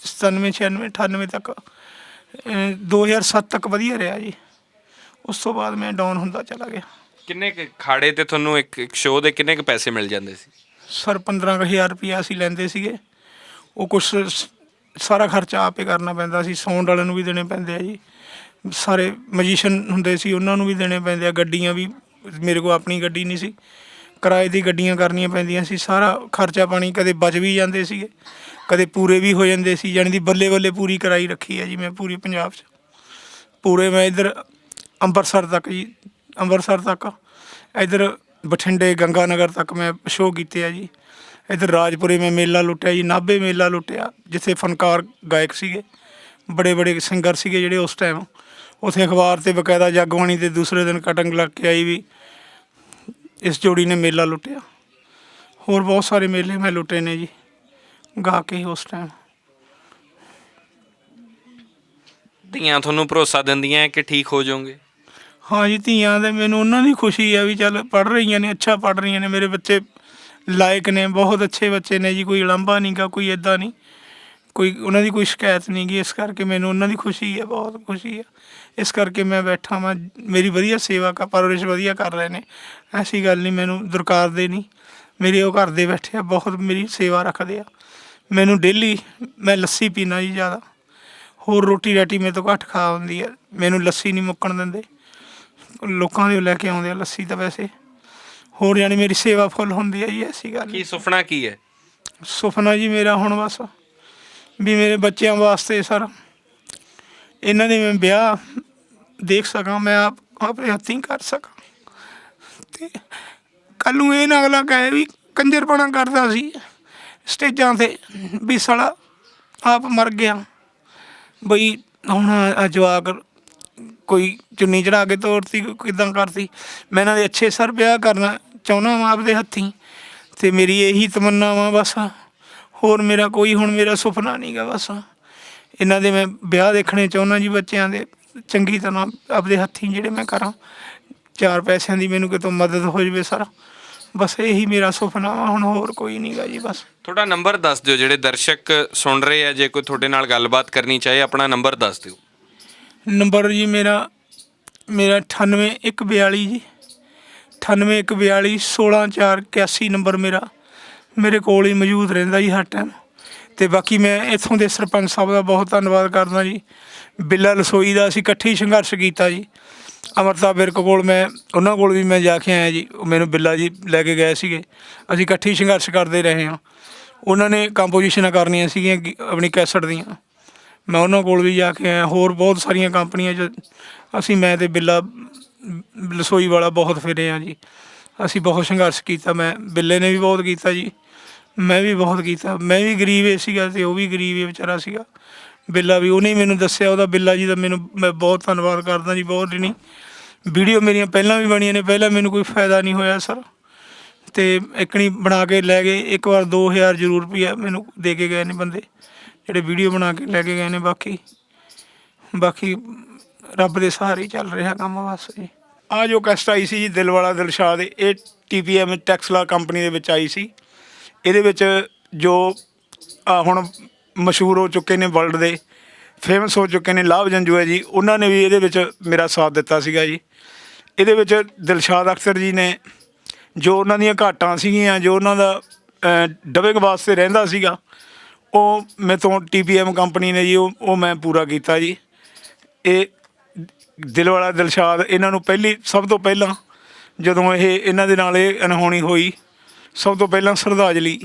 97 96 98 ਤੱਕ ਅਹ, 2007 ਤੱਕ ਵਧੀਆ ਰਿਹਾ ਜੀ। ਉਸ ਤੋਂ ਬਾਅਦ ਮੈਂ ਡਾਊਨ ਹੁੰਦਾ ਚਲਾ ਗਿਆ। ਕਿੰਨੇ ਕੁ ਖਾੜੇ ਤੇ ਤੁਹਾਨੂੰ ਇੱਕ ਇੱਕ ਸ਼ੋਅ ਦੇ ਕਿੰਨੇ ਕੁ ਪੈਸੇ ਮਿਲ ਜਾਂਦੇ ਸੀ? ਸਰ 15000 ਰੁਪਇਆ ਅਸੀਂ ਲੈਂਦੇ ਸੀਗੇ। ਉਹ ਕੁਛ ਸ- ਸਾਰਾ ਖਰਚਾ ਆਪੇ ਕਰਨਾ ਪੈਂਦਾ ਸੀ। ਸਾਊਂਡ ਵਾਲਿਆਂ ਨੂੰ ਵੀ ਦੇਣੇ ਪੈਂਦੇ ਆ ਜੀ। ਸਾਰੇ ਮਜੀਸ਼ੀਅਨ ਹੁੰਦੇ ਸੀ, ਉਹਨਾਂ ਨੂੰ ਵੀ ਦੇਣੇ ਪੈਂਦੇ ਆ। ਗੱਡੀਆਂ ਵੀ, ਮੇਰੇ ਕੋਲ ਆਪਣੀ ਗੱਡੀ ਨਹੀਂ ਸੀ। ਕਿਰਾਏ ਦੀ ਗੱਡੀਆਂ ਕਰਨੀਆਂ ਪੈਂਦੀਆਂ ਸੀ। ਸਾਰਾ ਖਰਚਾ ਪਾਣੀ ਕਦੇ ਬਚ ਵੀ ਜਾਂਦੇ ਸੀਗੇ, ਕਦੇ ਪੂਰੇ ਵੀ ਹੋ ਜਾਂਦੇ ਸੀ। ਜਾਣੀ ਦੀ ਬੱਲੇ ਬੱਲੇ ਪੂਰੀ ਕਰਾਈ ਰੱਖੀ ਹੈ ਜੀ ਮੈਂ ਪੂਰੀ ਪੰਜਾਬ 'ਚ। ਪੂਰੇ ਮੈਂ ਇੱਧਰ ਅੰਮ੍ਰਿਤਸਰ ਤੱਕ ਜੀ ਅੰਮ੍ਰਿਤਸਰ ਤੱਕ। ਇੱਧਰ ਬਠਿੰਡੇ ਗੰਗਾ ਨਗਰ ਤੱਕ ਮੈਂ ਸ਼ੋਅ ਕੀਤੇ ਆ ਜੀ। ਇੱਧਰ ਰਾਜਪੁਰੇ ਮੈਂ ਮੇਲਾ ਲੁੱਟਿਆ ਜੀ, ਨਾਭੇ ਮੇਲਾ ਲੁੱਟਿਆ, ਜਿੱਥੇ ਫਨਕਾਰ ਗਾਇਕ ਸੀਗੇ। ਬੜੇ ਬੜੇ ਸਿੰਗਰ ਸੀਗੇ ਜਿਹੜੇ ਉਸ ਟਾਈਮ ਉਥੇ ਅਖਬਾਰ ਤੇ ਬਕਾਇਦਾ ਜਗਬਾਣੀ ਤੇ ਦੂਸਰੇ ਦਿਨ ਕਟਿੰਗ ਲੱਗ ਕੇ ਆਈ ਵੀ ਇਸ ਜੋੜੀ ਨੇ ਮੇਲਾ ਲੁੱਟਿਆ। ਹੋਰ ਬਹੁਤ ਸਾਰੇ ਮੇਲੇ ਮੈਂ ਲੁੱਟੇ ਨੇ ਜੀ, ਗਾ ਕੇ ਉਸ ਟਾਈਮ ਧੀਆਂ ਤੁਹਾਨੂੰ ਭਰੋਸਾ ਦਿੰਦੀਆਂ ਕਿ ਠੀਕ ਹੋ ਜਾਓਗੇ? ਹਾਂਜੀ, ਧੀਆਂ ਦੇ ਮੈਨੂੰ ਉਹਨਾਂ ਦੀ ਖੁਸ਼ੀ ਆ ਵੀ ਚੱਲ ਪੜ ਰਹੀਆਂ ਨੇ, ਅੱਛਾ ਪੜ ਰਹੀਆਂ ਨੇ, ਮੇਰੇ ਬੱਚੇ ਲਾਇਕ ਨੇ, ਬਹੁਤ ਅੱਛੇ ਬੱਚੇ ਨੇ ਜੀ, ਕੋਈ ਉਲੰਭਾ ਨਹੀਂ ਗਾ, ਕੋਈ ਇਦਾਂ ਨਹੀਂ। ਕੋਈ, ਉਹਨਾਂ ਦੀ ਕੋਈ ਸ਼ਿਕਾਇਤ ਨਹੀਂ ਗੀ, ਇਸ ਕਰਕੇ ਮੈਨੂੰ ਉਹਨਾਂ ਦੀ ਖੁਸ਼ੀ ਹੈ ਬਹੁਤ ਖੁਸ਼ੀ ਹੈ ਇਸ ਕਰਕੇ ਮੈਂ ਬੈਠਾ ਵਾਂ, ਮੇਰੀ ਵਧੀਆ ਸੇਵਾ ਕਾ ਪਰਵਰਿਸ਼ ਵਧੀਆ ਕਰ ਰਹੇ ਨੇ। ਐਸੀ ਗੱਲ ਨਹੀਂ, ਮੈਨੂੰ ਦਰਕਾਰ ਦੇ ਨਹੀਂ। ਮੇਰੇ ਉਹ ਘਰ ਦੇ ਬੈਠੇ ਆ, ਬਹੁਤ ਮੇਰੀ ਸੇਵਾ ਰੱਖਦੇ ਆ। ਮੈਨੂੰ ਡੇਲੀ ਮੈਂ ਲੱਸੀ ਪੀਣਾ ਜੀ ਜ਼ਿਆਦਾ। ਹੋਰ ਰੋਟੀ ਰਾਟੀ ਮੇਰੇ ਤੋਂ ਘੱਟ ਖਾ ਹੁੰਦੀ ਹੈ ਮੈਨੂੰ ਲੱਸੀ ਨਹੀਂ ਮੁੱਕਣ ਦਿੰਦੇ। ਲੋਕਾਂ ਦੇ ਲੈ ਕੇ ਆਉਂਦੇ ਆ ਲੱਸੀ ਤਾਂ ਵੈਸੇ। ਹੋਰ ਜਾਨੀ ਮੇਰੀ ਸੇਵਾ ਫੁੱਲ ਹੁੰਦੀ ਹੈ ਜੀ ਐਸੀ ਗੱਲ ਕੀ ਸੁਪਨਾ ਕੀ ਹੈ? ਸੁਪਨਾ ਜੀ ਮੇਰਾ ਹੁਣ ਬਸ ਵੀ ਮੇਰੇ ਬੱਚਿਆਂ ਵਾਸਤੇ ਸਰ ਇਹਨਾਂ ਦੇ ਮੈਂ ਵਿਆਹ ਦੇਖ ਸਕਾਂ ਮੈਂ ਆਪ ਆਪਣੇ ਹੱਥੀਂ ਕਰ ਸਕਾਂ। ਤੇ ਕੱਲ ਨੂੰ ਇਹ ਨਾ ਅਗਲਾ ਕਹੇ ਵੀ ਕੰਜਰਪਣਾ ਕਰਦਾ ਸੀ ਸਟੇਜਾਂ ਤੇ ਵੀ ਸਾਲਾ ਆਪ ਮਰ ਗਿਆ। ਬਈ ਹੁਣ ਆ ਜਵਾਕ ਕੋਈ ਚੁੰਨੀ ਚੜਾ ਕੇ ਤੋਰਤੀ ਕਿਦਾਂ ਕਰਤੀ। ਮੈਂ ਇਹਨਾਂ ਦੇ ਅੱਛੇ ਸਰ ਵਿਆਹ ਕਰਨਾ ਚਾਹੁੰਦਾ ਵਾਂ ਆਪਦੇ ਹੱਥੀਂ ਤੇ ਮੇਰੀ ਇਹੀ ਤਮੰਨਾ ਵਾ ਬਸ ਹੋਰ ਮੇਰਾ ਕੋਈ ਹੁਣ ਮੇਰਾ ਸੁਪਨਾ ਨਹੀਂਗਾ ਬਸ ਇਹਨਾਂ ਦੇ ਮੈਂ ਵਿਆਹ ਦੇਖਣੇ ਚਾਹੁੰਦਾ ਜੀ ਬੱਚਿਆਂ ਦੇ, ਚੰਗੀ ਤਰ੍ਹਾਂ ਆਪਦੇ ਹੱਥੀਂ ਜਿਹੜੇ ਮੈਂ ਕਰਾਂ। ਚਾਰ ਪੈਸਿਆਂ ਦੀ ਮੈਨੂੰ ਕਿਤੋਂ ਮਦਦ ਹੋ ਜਵੇ ਸਰ। ਬਸ ਇਹੀ ਮੇਰਾ ਸੁਪਨਾ ਵਾ, ਹੁਣ ਹੋਰ ਕੋਈ ਨਹੀਂਗਾ ਜੀ ਬਸ। ਤੁਹਾਡਾ ਨੰਬਰ ਦੱਸ ਦਿਓ, ਜਿਹੜੇ ਦਰਸ਼ਕ ਸੁਣ ਰਹੇ ਆ, ਜੇ ਕੋਈ ਤੁਹਾਡੇ ਨਾਲ ਗੱਲਬਾਤ ਕਰਨੀ ਚਾਹੇ, ਆਪਣਾ ਨੰਬਰ ਦੱਸ ਦਿਓ। ਨੰਬਰ ਜੀ ਮੇਰਾ ਮੇਰਾ 98142 ਜੀ 98142 16481 ਨੰਬਰ ਮੇਰਾ, ਮੇਰੇ ਕੋਲ ਹੀ ਮੌਜੂਦ ਰਹਿੰਦਾ ਜੀ ਹਰ ਟਾਈਮ ਤੇ ਬਾਕੀ ਮੈਂ ਇੱਥੋਂ ਦੇ ਸਰਪੰਚ ਸਾਹਿਬ ਦਾ ਬਹੁਤ ਧੰਨਵਾਦ ਕਰਦਾ ਜੀ। ਬਿੱਲਾ ਰਸੋਈ ਦਾ ਅਸੀਂ ਇਕੱਠੇ ਹੀ ਸੰਘਰਸ਼ ਕੀਤਾ ਜੀ। ਅਮਰਤਾ ਬਿਰਕ ਕੋਲ ਮੈਂ, ਉਹਨਾਂ ਕੋਲ ਵੀ ਮੈਂ ਜਾ ਕੇ ਆਇਆ ਜੀ। ਉਹ ਮੈਨੂੰ ਬਿੱਲਾ ਜੀ ਲੈ ਕੇ ਗਏ ਸੀਗੇ। ਅਸੀਂ ਇਕੱਠੇ ਹੀ ਸੰਘਰਸ਼ ਕਰਦੇ ਰਹੇ ਹਾਂ। ਉਹਨਾਂ ਨੇ ਕੰਪੋਜੀਸ਼ਨਾਂ ਕਰਨੀਆਂ ਸੀਗੀਆਂ, ਗੀ- ਆਪਣੀ ਕੈਸਟ ਦੀਆਂ। ਮੈਂ ਉਹਨਾਂ ਕੋਲ ਵੀ ਜਾ ਕੇ ਆਇਆ, ਹੋਰ ਬਹੁਤ ਸਾਰੀਆਂ ਕੰਪਨੀਆਂ 'ਚ ਅਸੀਂ ਮੈਂ ਤੇ ਬਿੱਲਾ ਲਸੋਈ ਵਾਲਾ ਬਹੁਤ ਫਿਰੇ ਆ ਜੀ। ਅਸੀਂ ਬਹੁਤ ਸੰਘਰਸ਼ ਕੀਤਾ, ਮੈਂ ਬਿੱਲੇ ਨੇ ਵੀ ਬਹੁਤ ਕੀਤਾ ਜੀ, ਮੈਂ ਵੀ ਬਹੁਤ ਕੀਤਾ। ਮੈਂ ਵੀ ਗਰੀਬ ਹੀ ਸੀਗਾ ਤੇ ਉਹ ਵੀ ਗਰੀਬ ਹੀ ਵਿਚਾਰਾ ਸੀਗਾ। ਬਿੱਲਾ ਵੀ ਉਹਨੇ ਮੈਨੂੰ ਦੱਸਿਆ, ਉਹਦਾ ਬਿੱਲਾ ਜੀ ਦਾ ਮੈਨੂੰ, ਮੈਂ ਬਹੁਤ ਧੰਨਵਾਦ ਕਰਦਾ ਜੀ ਬਹੁਤ ਨਹੀਂ ਵੀਡੀਓ ਮੇਰੀਆਂ ਪਹਿਲਾਂ ਵੀ ਬਣੀਆਂ ਨੇ, ਪਹਿਲਾਂ ਮੈਨੂੰ ਕੋਈ ਫਾਇਦਾ ਨਹੀਂ ਹੋਇਆ ਸਰ। ਤੇ ਇੱਕਣੀ ਬਣਾ ਕੇ ਲੈ ਗਏ, ਇੱਕ ਵਾਰ 2000 ਜ਼ਰੂਰ ਰੁਪਈਆ ਮੈਨੂੰ ਦੇ ਕੇ ਗਏ ਨੇ ਬੰਦੇ। ਜਿਹੜੇ ਵੀਡੀਓ ਬਣਾ ਕੇ ਲੈ ਕੇ ਗਏ ਨੇ ਬਾਕੀ। ਬਾਕੀ ਰੱਬ ਦੇ ਸਹਾਰੇ ਹੀ ਚੱਲ ਰਿਹਾ ਕੰਮ ਬਸ ਜੀ ਆ ਜੋ ਕੈਸਟ ਆਈ ਸੀ ਜੀ ਦਿਲ ਵਾਲਾ ਦਿਲਸ਼ਾਦ ਇਹ ਟੀਪੀਐਮ ਟੈਕਸਲਾ ਕੰਪਨੀ ਦੇ ਵਿੱਚ ਆਈ ਸੀ। ਇਹਦੇ ਵਿੱਚ ਜੋ ਹੁਣ ਮਸ਼ਹੂਰ ਹੋ ਚੁੱਕੇ ਨੇ ਵਰਲਡ ਦੇ ਫੇਮਸ ਹੋ ਚੁੱਕੇ ਨੇ ਲਾਭ ਜੰਜੂ ਜੀ, ਉਹਨਾਂ ਨੇ ਵੀ ਇਹਦੇ ਵਿੱਚ ਮੇਰਾ ਸਾਥ ਦਿੱਤਾ ਸੀਗਾ ਜੀ। ਇਹਦੇ ਵਿੱਚ ਦਿਲਸ਼ਾਦ ਅਖਤਰ ਜੀ ਨੇ, ਜੋ ਉਹਨਾਂ ਦੀਆਂ ਘਾਟਾਂ ਸੀਗੀਆਂ, ਜੋ ਉਹਨਾਂ ਦਾ ਡਬਿੰਗ ਵਾਸਤੇ ਰਹਿੰਦਾ ਸੀਗਾ ਉਹ ਮੇਰੇ ਤੋਂ ਟੀਪੀਐਮ ਕੰਪਨੀ ਨੇ ਜੀ ਉਹ ਉਹ ਮੈਂ ਪੂਰਾ ਕੀਤਾ ਜੀ। ਇਹ ਦਿਲ ਵਾਲਾ ਦਿਲਸ਼ਾਦ ਇਹਨਾਂ ਨੂੰ ਪਹਿਲੀ ਸਭ ਤੋਂ ਪਹਿਲਾਂ ਜਦੋਂ ਇਹ ਇਹਨਾਂ ਦੇ ਨਾਲ ਇਹ ਅਨਹੋਣੀ ਹੋਈ ਸਭ ਤੋਂ ਪਹਿਲਾਂ ਸ਼ਰਧਾਂਜਲੀ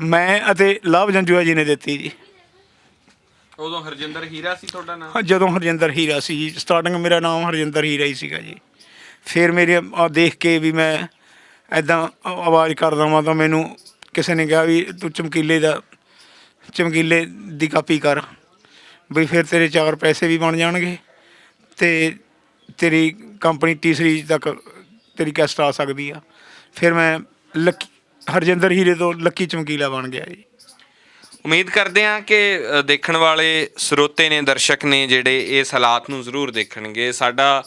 ਮੈਂ ਅਤੇ ਲਾਭ ਜੰਜੂਆ ਜੀ ਨੇ ਦਿੱਤੀ ਜੀ। ਉਦੋਂ ਹਰਜਿੰਦਰ ਹੀਰਾ ਸੀ ਤੁਹਾਡਾ ਨਾਮ? ਹਾਂ, ਜਦੋਂ ਹਰਜਿੰਦਰ ਹੀਰਾ ਸੀ ਜੀ ਸਟਾਰਟਿੰਗ ਮੇਰਾ ਨਾਮ ਹਰਜਿੰਦਰ ਹੀਰਾ ਹੀ ਸੀਗਾ ਜੀ। ਫਿਰ ਮੇਰੇ ਆ ਦੇਖ ਕੇ ਵੀ ਮੈਂ ਐਦਾਂ ਆਵਾਜ਼ ਕਰਦਾ ਵਾਂ ਤਾਂ ਮੈਨੂੰ ਕਿਸੇ ਨੇ ਕਿਹਾ ਵੀ ਤੂੰ ਚਮਕੀਲੇ ਦਾ ਚਮਕੀਲੇ ਦੀ ਕਾਪੀ ਕਰ। ਵੀ ਫਿਰ ਤੇਰੇ ਚਾਰ ਪੈਸੇ ਵੀ ਬਣ ਜਾਣਗੇ ਤੇ ਤੇਰੀ ਕੰਪਨੀ ਤੀਸਰੀ ਤੱਕ ਤੇਰੀ ਕੈਸਟ ਆ ਸਕਦੀ ਆ। ਫਿਰ ਮੈਂ ਲੱਕੀ, ਹਰਜਿੰਦਰ ਹੀਰੇ ਤੋਂ ਲੱਕੀ ਚਮਕੀਲਾ ਬਣ ਗਿਆ ਜੀ। ਉਮੀਦ ਕਰਦੇ ਹਾਂ ਕਿ ਦੇਖਣ ਵਾਲੇ ਸਰੋਤੇ ਨੇ, ਦਰਸ਼ਕ ਨੇ ਜਿਹੜੇ ਇਸ ਹਾਲਾਤ ਨੂੰ ਜ਼ਰੂਰ ਦੇਖਣਗੇ। ਸਾਡਾ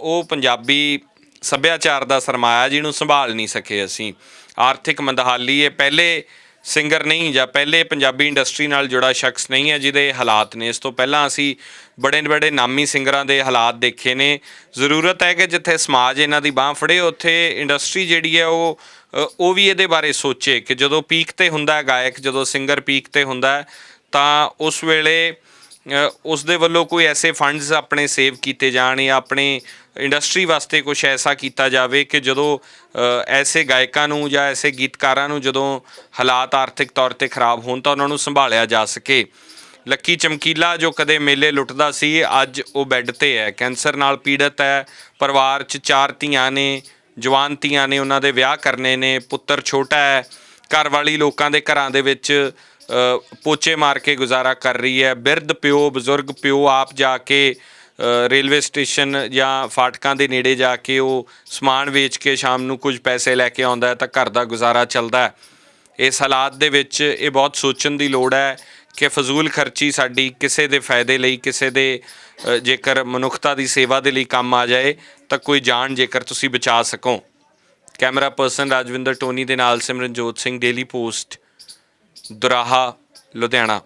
ਉਹ ਪੰਜਾਬੀ ਸੱਭਿਆਚਾਰ ਦਾ ਸਰਮਾਇਆ ਜਿਹਨੂੰ ਸੰਭਾਲ ਨਹੀਂ ਸਕੇ ਅਸੀਂ। ਆਰਥਿਕ ਮੰਦਹਾਲੀ ਇਹ ਪਹਿਲੇ ਸਿੰਗਰ ਨਹੀਂ ਜਾਂ ਪਹਿਲੇ ਪੰਜਾਬੀ ਇੰਡਸਟਰੀ ਨਾਲ ਜੁੜਾ ਸ਼ਖਸ ਨਹੀਂ ਹੈ ਜਿਹਦੇ ਹਾਲਾਤ ਨੇ। ਇਸ ਤੋਂ ਪਹਿਲਾਂ ਅਸੀਂ ਬੜੇ ਬੜੇ ਨਾਮੀ ਸਿੰਗਰਾਂ ਦੇ ਹਾਲਾਤ ਦੇਖੇ ਨੇ। ਜ਼ਰੂਰਤ ਹੈ ਕਿ ਜਿੱਥੇ ਸਮਾਜ ਇਹਨਾਂ ਦੀ ਬਾਹ ਫੜੇ, ਉੱਥੇ ਇੰਡਸਟਰੀ ਜਿਹੜੀ ਹੈ ਉਹ ਉਹ ਵੀ ਇਹਦੇ ਬਾਰੇ ਸੋਚੇ ਕਿ ਜਦੋਂ ਪੀਕ ਤੇ ਹੁੰਦਾ ਹੈ ਗਾਇਕ, ਜਦੋਂ ਸਿੰਗਰ ਪੀਕ ਤੇ ਹੁੰਦਾ ਤਾਂ ਉਸ ਵੇਲੇ ਉਸ ਦੇ ਵੱਲੋਂ ਕੋਈ ਐਸੇ ਫੰਡਸ ਆਪਣੇ ਸੇਵ ਕੀਤੇ ਜਾਣ ਜਾਂ ਆਪਣੇ ਇੰਡਸਟਰੀ ਵਾਸਤੇ ਕੁਝ ਐਸਾ ਕੀਤਾ ਜਾਵੇ ਕਿ ਜਦੋਂ ਐਸੇ ਗਾਇਕਾਂ ਨੂੰ ਜਾਂ ਐਸੇ ਗੀਤਕਾਰਾਂ ਨੂੰ ਜਦੋਂ ਹਾਲਾਤ ਆਰਥਿਕ ਤੌਰ ਤੇ ਖਰਾਬ ਹੋਣ ਤਾਂ ਉਹਨਾਂ ਨੂੰ ਸੰਭਾਲਿਆ ਜਾ ਸਕੇ। ਲੱਕੀ ਚਮਕੀਲਾ ਜੋ ਕਦੇ ਮੇਲੇ ਲੁੱਟਦਾ ਸੀ, ਅੱਜ ਉਹ ਬੈੱਡ ਤੇ ਹੈ। ਕੈਂਸਰ ਨਾਲ ਪੀੜਤ ਹੈ, ਪਰਿਵਾਰ 'ਚ ਚਾਰ ਧੀਆਂ ਨੇ, ਜਵਾਨ ਧੀਆਂ ਨੇ, ਉਹਨਾਂ ਦੇ ਵਿਆਹ ਕਰਨੇ ਨੇ, ਪੁੱਤਰ ਛੋਟਾ ਹੈ। ਘਰ ਵਾਲੀ ਲੋਕਾਂ ਦੇ ਘਰਾਂ ਦੇ ਵਿੱਚ ਪੋਚੇ ਮਾਰ ਕੇ ਗੁਜ਼ਾਰਾ ਕਰ ਰਹੀ ਹੈ। ਬਿਰਧ ਪਿਓ, ਬਜ਼ੁਰਗ ਪਿਓ, ਆਪ ਜਾ ਕੇ ਰੇਲਵੇ ਸਟੇਸ਼ਨ ਜਾਂ ਫਾਟਕਾਂ ਦੇ ਨੇੜੇ ਜਾ ਕੇ ਉਹ ਸਮਾਨ ਵੇਚ ਕੇ ਸ਼ਾਮ ਨੂੰ ਕੁਝ ਪੈਸੇ ਲੈ ਕੇ ਆਉਂਦਾ ਤਾਂ ਘਰ ਦਾ ਗੁਜ਼ਾਰਾ ਚੱਲਦਾ ਹੈ। ਇਸ ਹਾਲਾਤ ਦੇ ਵਿੱਚ ਇਹ ਬਹੁਤ ਸੋਚਣ ਦੀ ਲੋੜ ਹੈ ਕਿ ਫਜ਼ੂਲ ਖਰਚੀ ਸਾਡੀ ਕਿਸੇ ਦੇ ਫਾਇਦੇ ਲਈ, ਕਿਸੇ ਦੇ ਜੇਕਰ ਮਨੁੱਖਤਾ ਦੀ ਸੇਵਾ ਦੇ ਲਈ ਕੰਮ ਆ ਜਾਏ ਤਾਂ ਕੋਈ ਜਾਨ ਜੇਕਰ ਤੁਸੀਂ ਬਚਾ ਸਕੋ। ਕੈਮਰਾ ਪਰਸਨ ਰਾਜਵਿੰਦਰ ਟੋਨੀ ਦੇ ਨਾਲ ਸਿਮਰਨਜੋਤ ਸਿੰਘ, ਡੇਲੀ ਪੋਸਟ। ਦੁਰਾਹਾ, ਲੁਧਿਆਣਾ।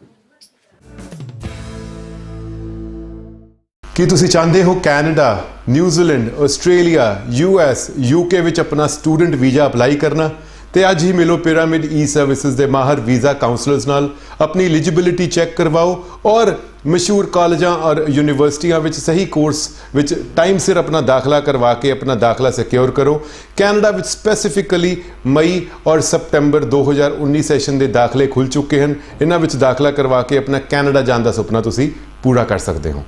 ਕੀ ਤੁਸੀਂ ਚਾਹੁੰਦੇ ਹੋ Canada, New Zealand, Australia, U S UK ਵਿੱਚ ਆਪਣਾ ਸਟੂਡੈਂਟ ਵੀਜ਼ਾ ਅਪਲਾਈ ਕਰਨਾ? ਤੇ ਅੱਜ ਹੀ ਮਿਲੋ ਪਿਰਾਮਿਡ ਈ ਸਰਵਿਸਿਜ਼ ਦੇ ਮਾਹਰ ਵੀਜ਼ਾ ਕਾਉਂਸਲਰਸ ਨਾਲ। ਆਪਣੀ ਐਲੀਜੀਬਿਲਿਟੀ ਚੈੱਕ ਕਰਵਾਓ ਔਰ ਮਸ਼ਹੂਰ ਕਾਲਜਾਂ ਔਰ ਯੂਨੀਵਰਸਿਟੀਆਂ ਵਿੱਚ ਸਹੀ ਕੋਰਸ ਵਿੱਚ ਟਾਈਮ ਸਿਰ ਆਪਣਾ ਦਾਖਲਾ ਕਰਵਾ ਕੇ ਆਪਣਾ ਦਾਖਲਾ ਸਿਕਿਉਰ ਕਰੋ। ਕੈਨੇਡਾ ਵਿੱਚ ਸਪੈਸੀਫਿਕਲੀ ਮਈ ਔਰ ਸਪਟੈਂਬਰ 2019 ਸੈਸ਼ਨ ਦੇ ਦਾਖਲੇ ਖੁੱਲ ਚੁੱਕੇ ਹਨ। ਇਹਨਾਂ ਵਿੱਚ ਦਾਖਲਾ ਕਰਵਾ ਕੇ ਆਪਣਾ ਕੈਨੇਡਾ ਜਾਣ ਦਾ ਸੁਪਨਾ ਤੁਸੀਂ ਪੂਰਾ ਕਰ ਸਕਦੇ ਹੋ।